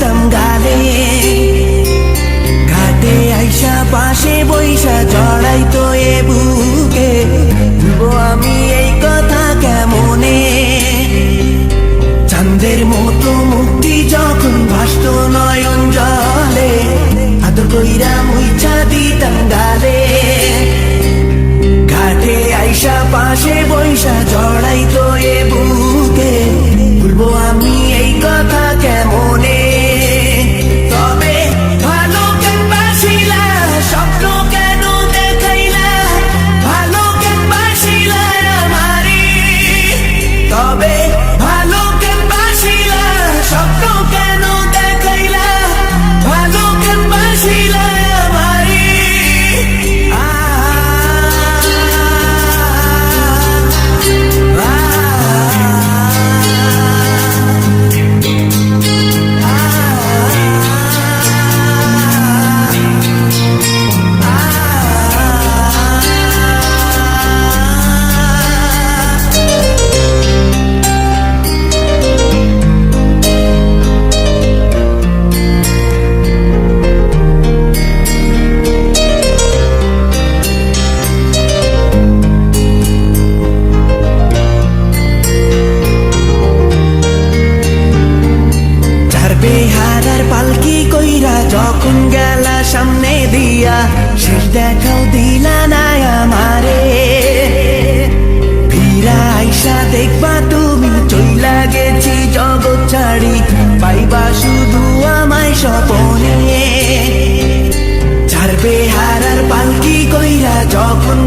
যাইতাম গালে। ঘাটে আইসা পাশে বৈশা চড়াইতো এ বুকে। আমি এই কথা কেমনে? চাঁদের মতো মুক্তি যখন ভাসত নয়ন জলে, আদর কইরা মুইছা দিতাম গালে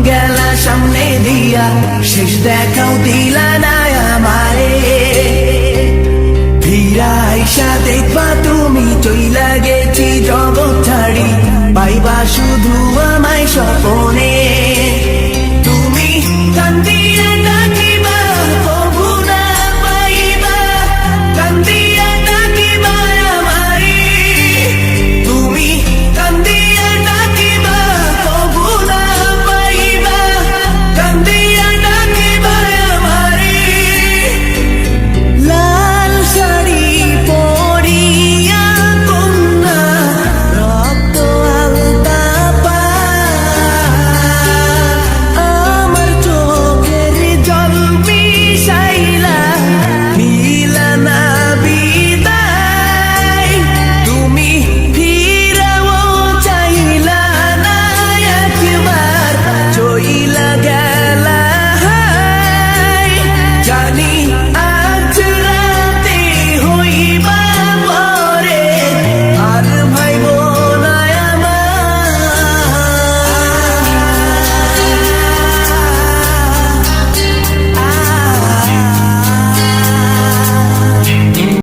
গেলা সামনে দিয়া শেষ দেখাও দিলা না আমারে। ফিরা আইসা তুমি